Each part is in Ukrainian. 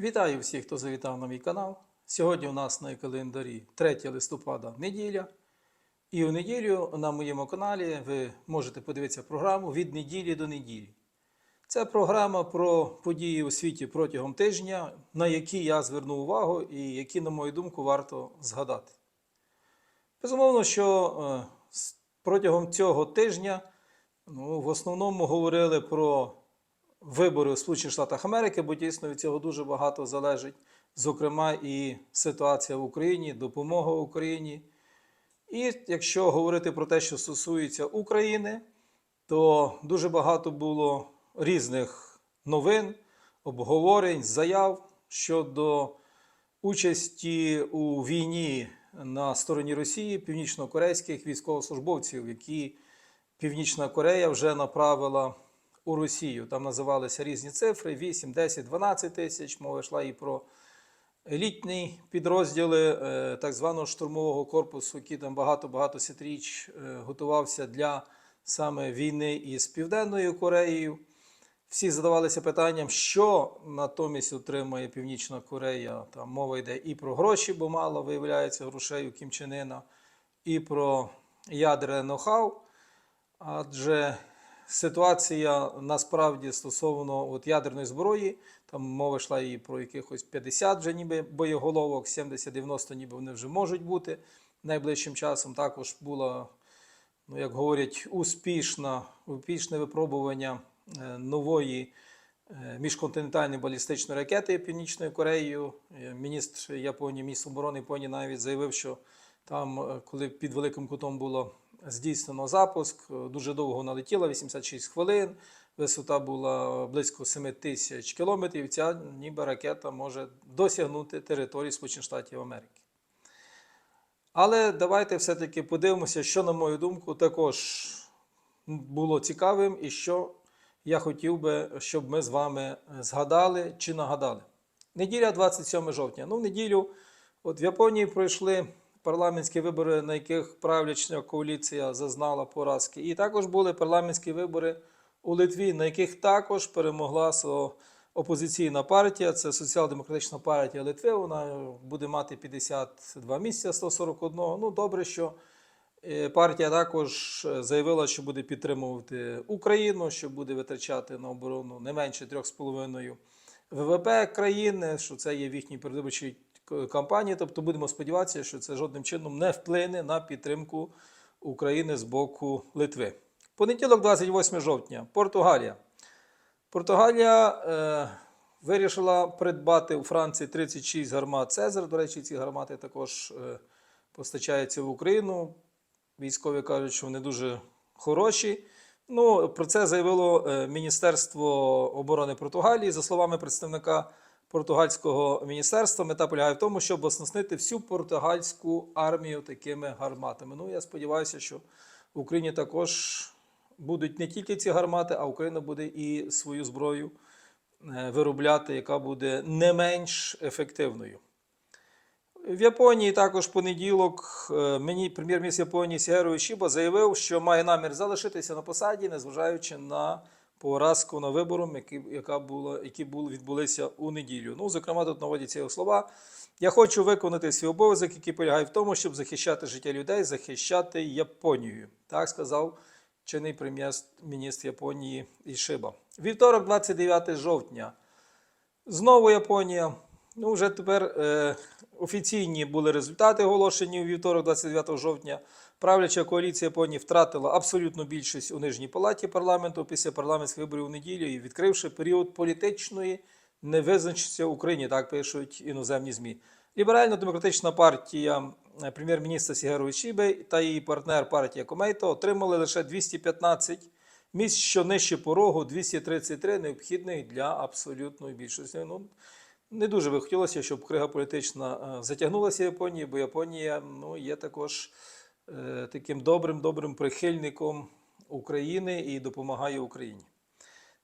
Вітаю всіх, хто завітав на мій канал. Сьогодні у нас на календарі 3 листопада неділя. І у неділю на моєму каналі ви можете подивитися програму від неділі до неділі. Це програма про події у світі протягом тижня, на які я звернув увагу і які, на мою думку, варто згадати. Безумовно, що е, протягом цього тижня ну, в основному говорили про вибори у Сполучених Штатах Америки, бо дійсно від цього дуже багато залежить, зокрема, і ситуація в Україні, допомога Україні. І якщо говорити про те, що стосується України, то дуже багато було різних новин, обговорень, заяв щодо участі у війні на стороні Росії північно-корейських військовослужбовців, які Північна Корея вже направила у Росію. Там називалися різні цифри: 8, 10, 12 тисяч. Мова йшла і про елітні підрозділи е, так званого штурмового корпусу, який там багато-багато сітріч е, готувався для саме війни із Південною Кореєю. Всі задавалися питанням, що натомість отримає Північна Корея. Там мова йде і про гроші, бо мало виявляється грошей у Кім Чен Ына, і про ядерне ноу-хау. Адже ситуація насправді стосовно от ядерної зброї, там мова йшла і про якихось 50 вже ніби боєголовок, 70-90 ніби вони вже можуть бути найближчим часом. Також було, ну як говорять, успішна, успішне випробування е, нової е, міжконтинентальної балістичної ракети Північною Кореєю. Е, Міністр Японії, міністр оборони Японії навіть заявив, що там, коли під великим кутом було здійснено запуск, дуже довго вона летіла, 86 хвилин. Висота була близько 7 тисяч кілометрів. Ця ніби ракета може досягнути території Сполучених Штатів Америки. Але давайте все-таки подивимося, що, на мою думку, також було цікавим і що я хотів би, щоб ми з вами згадали чи нагадали. Неділя 27 жовтня. Ну, в неділю от в Японії пройшли парламентські вибори, на яких правляча коаліція зазнала поразки. І також були парламентські вибори у Литві, на яких також перемогла опозиційна партія, це Соціал-демократична партія Литви. Вона буде мати 52 місця 141. Ну, добре, що е, партія також заявила, що буде підтримувати Україну, що буде витрачати на оборону не менше 3,5 ВВП країни, що це є в їхній передвиборчій кампанії. Тобто будемо сподіватися, що це жодним чином не вплине на підтримку України з боку Литви. Понеділок, 28 жовтня, Португалія. Португалія е, вирішила придбати у Франції 36 гармат Цезар. До речі, ці гармати також е, постачаються в Україну. Військові кажуть, що вони дуже хороші. Ну, про це заявило е, Міністерство оборони Португалії. За словами представника португальського міністерства, мета полягає в тому, щоб оснастити всю португальську армію такими гарматами. Ну, я сподіваюся, що в Україні також будуть не тільки ці гармати, а Україна буде і свою зброю е, виробляти, яка буде не менш ефективною. В Японії також понеділок е, мені прем'єр-міністр Японії Сігеру Ішіба заявив, що має намір залишитися на посаді, незважаючи на поразку на виборам, які, яка була, які були, відбулися у неділю. Ну, зокрема, тут наводяться його слова. Я хочу виконати свій обов'язок, який полягає в тому, щоб захищати життя людей, захищати Японію. Так сказав чинний прем'єр-міністр Японії Ішиба. Вівторок, 29 жовтня. Знову Японія. Ну, вже тепер е, офіційні були результати оголошені у вівторок, 29 жовтня. Правляча коаліція Японії втратила абсолютну більшість у нижній палаті парламенту після парламентських виборів у неділю і відкривши період політичної невизначеності в Україні, так пишуть іноземні ЗМІ. Ліберально-демократична партія е, прем'єр-міністра Сігеру Ішіби та її партнер партія Комейто отримали лише 215 місць, що нижче порогу 233 необхідних для абсолютної більшості. Ну, не дуже би хотілося, щоб крига політична е, затягнулася в Японії, бо Японія ну, є також таким добрим добрим прихильником України і допомагає Україні.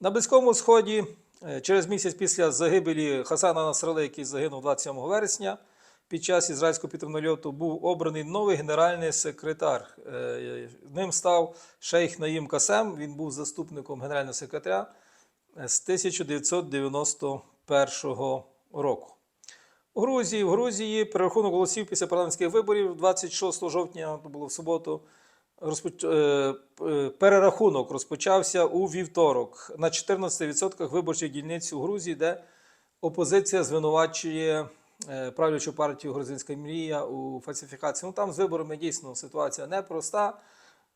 На Близькому Сході е, через місяць після загибелі Хасана Насрали, який загинув 27 вересня, під час ізраїльського підтримного був обраний новий генеральний секретар. Е, Ним став шейх Наїм Касем. Він був заступником генерального секретаря з 1991 року. Грузії, в Грузії перерахунок голосів після парламентських виборів 26 жовтня, то було в суботу. Розпоч... е, е, Перерахунок розпочався у вівторок на 14% виборчих дільниць у Грузії, де опозиція звинувачує е, правлячу партію Грузинська мрія у фальсифікації. Ну там з виборами дійсно ситуація непроста,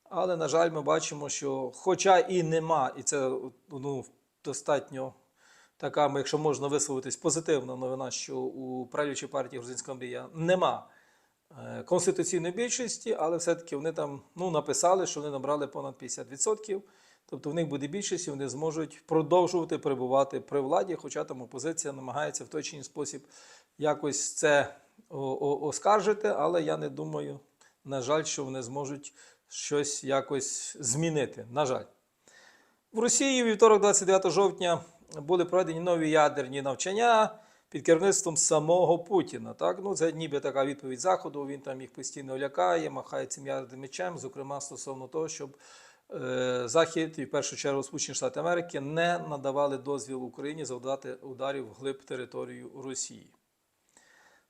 але, на жаль, ми бачимо, що хоча і нема, і це ну, достатньо така, якщо можна висловитись, позитивна новина, що у правлячій партії Грузинська мрія нема е, конституційної більшості, але все-таки вони там ну, написали, що вони набрали понад 50%. Тобто в них буде більшість, і вони зможуть продовжувати перебувати при владі, хоча там опозиція намагається в той чи інший спосіб якось це оскаржити, але я не думаю, на жаль, що вони зможуть щось якось змінити. На жаль. В Росії вівторок, 29 жовтня, були проведені нові ядерні навчання під керівництвом самого Путіна. Так? Ну, це ніби така відповідь Заходу. Він там їх постійно лякає, махає цим ядерним мечем, зокрема стосовно того, щоб е, Захід і в першу чергу Сполучені Штати Америки не надавали дозвіл Україні завдати ударів вглиб територію Росії.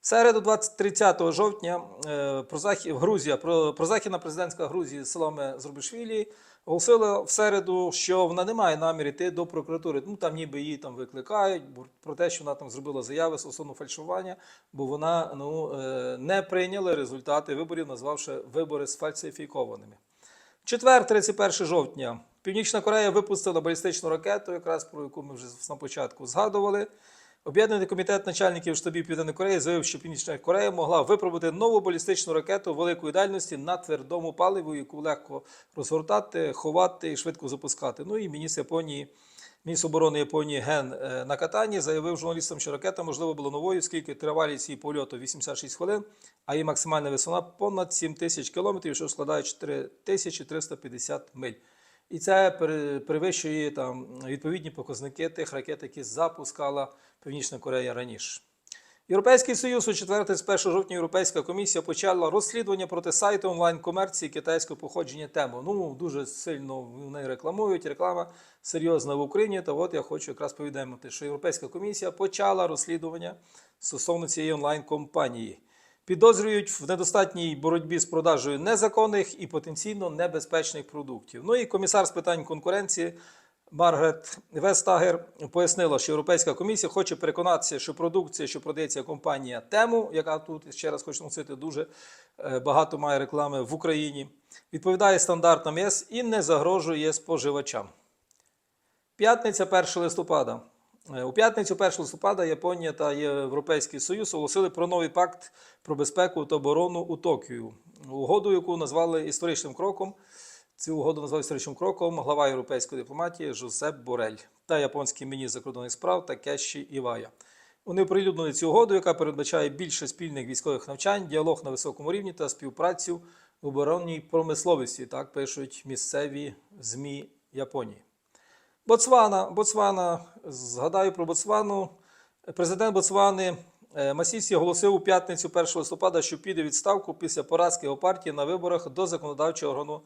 Середу, 20 30 жовтня, е, про Захід, Грузія, про, прозахідна президентська Грузії Соломе Зрубишвілі оголосила в середу, що вона не має намір йти до прокуратури. Ну там ніби її там викликають про те, що вона там зробила заяви стосовно фальшування, бо вона ну, е, не прийняла результати виборів, назвавши вибори сфальсифікованими. Четвер, 31 жовтня, Північна Корея випустила балістичну ракету, якраз про яку ми вже на початку згадували. Об'єднаний комітет начальників штабів Південної Кореї заявив, що Північна Корея могла випробувати нову балістичну ракету великої дальності на твердому паливі, яку легко розгортати, ховати і швидко запускати. Ну і міністр Японії, міністр оборони Японії Ген е, Накатані заявив журналістам, що ракета можливо була новою, оскільки тривалість її польоту 86 хвилин, а її максимальна висота понад 7 тисяч кілометрів, що складає 4350 миль. І це перевищує там відповідні показники тих ракет, які запускала Північна Корея раніше. Європейський Союз у 4-1 жовтня Європейська комісія почала розслідування проти сайту онлайн-комерції китайського походження тему. Ну, дуже сильно вони рекламують, реклама серйозна в Україні. Та от я хочу якраз повідомити, що Європейська комісія почала розслідування стосовно цієї онлайн-компанії. Підозрюють в недостатній боротьбі з продажею незаконних і потенційно небезпечних продуктів. Ну і комісар з питань конкуренції Маргарет Вестагер пояснила, що Європейська комісія хоче переконатися, що продукція, що продається компанія Тему, яка тут ще раз хочу носити, дуже е, багато має реклами в Україні, відповідає стандартам ЄС і не загрожує споживачам. П'ятниця 1 листопада. Е, У п'ятницю 1 листопада Японія та Європейський Союз оголосили про новий пакт про безпеку та оборону у Токіо. Угоду, яку назвали історичним кроком. Цю угоду назвав історичним кроком глава європейської дипломатії Жозеп Борель та японський міністр закордонних справ Такеші Івая. Вони оприлюднили цю угоду, яка передбачає більше спільних військових навчань, діалог на високому рівні та співпрацю в оборонній промисловості, так пишуть місцеві ЗМІ Японії. Боцвана, Боцвана, згадаю про Боцвану. Президент Боцвани е, Масісі оголосив у п'ятницю 1 листопада, що піде відставку після поразки його партії на виборах до законодавчого органу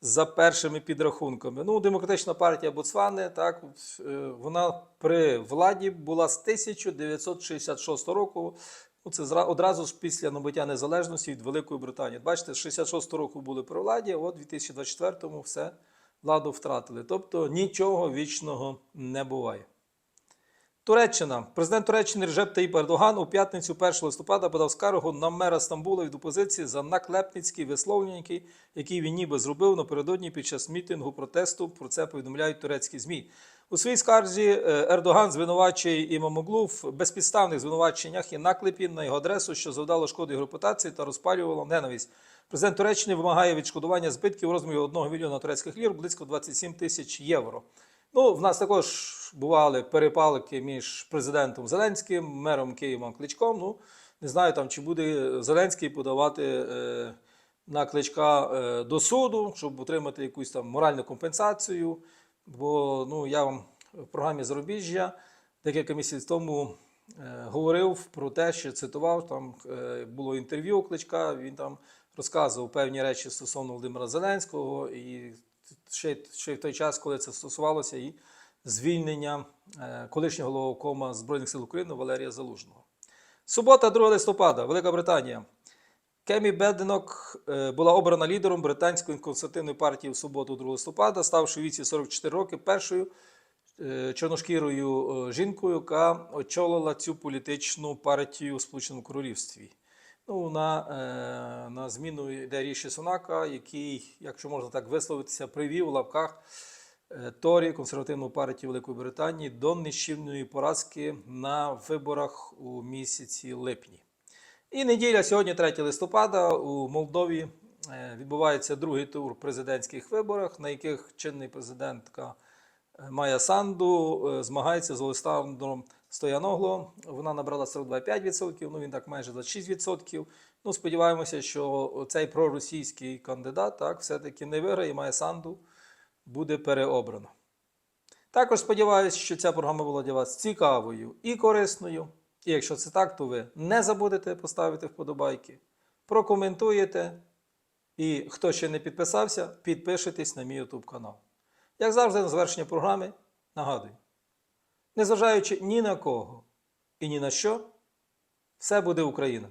за першими підрахунками. Ну, демократична партія Боцвани, так, е, вона при владі була з 1966 року. Ну, це одразу ж після набуття незалежності від Великої Британії. Бачите, з 66 року були при владі, от у 2024-му все владу втратили. Тобто нічого вічного не буває. Туреччина. Президент Туреччини Режеп Таїп Ердоган у п'ятницю 1 листопада подав скаргу на мера Стамбула від опозиції за наклепницькі висловлення, які- він ніби зробив напередодні під час мітингу протесту. Про це повідомляють турецькі ЗМІ. У своїй скарзі е, Ердоган звинувачує Імамоглу в безпідставних звинуваченнях і наклепі на його адресу, що завдало шкоди його репутації та розпалювало ненависть. Президент Туреччини вимагає відшкодування збитків у розмірі 1 мільйона турецьких лір, близько 27 тисяч євро. Ну, в нас також бували перепалки між президентом Зеленським, мером Києва Кличком. Ну, не знаю, там, чи буде Зеленський подавати е, на кличка е, до суду, щоб отримати якусь там моральну компенсацію. Бо ну, я вам в програмі Зарубіжжя декілька місяців тому е, говорив про те, що цитував, там е, було інтерв'ю Кличка, він там розказував певні речі стосовно Володимира Зеленського, і ще, ще в той час, коли це стосувалося і звільнення е, колишнього головкома Збройних сил України Валерія Залужного. Субота, 2 листопада, Велика Британія. Кемі Беденок е, була обрана лідером британської консервативної партії в суботу 2 листопада, ставши у віці 44 роки першою е, чорношкірою е, жінкою, яка очолила цю політичну партію у Сполученому Королівстві. Ну, на, на зміну йде Ріші Сунака, який, якщо можна так висловитися, привів у лапках Торі, консервативну партію Великої Британії, до нищівної поразки на виборах у місяці липні. І неділя, сьогодні, 3 листопада, у Молдові е, відбувається другий тур президентських виборах, на яких чинний президентка е, Майя Санду е, змагається з Олександром Стояногло. Вона набрала 42,5%, ну він так майже 26%. Ну, сподіваємося, що цей проросійський кандидат так, все-таки не виграє, і Майя Санду буде переобрано. Також сподіваюся, що ця програма була для вас цікавою і корисною. І якщо це так, то ви не забудете поставити вподобайки, прокоментуєте. І хто ще не підписався, підпишитесь на мій YouTube канал. Як завжди, на завершення програми нагадую: незважаючи ні на кого і ні на що, все буде Україна.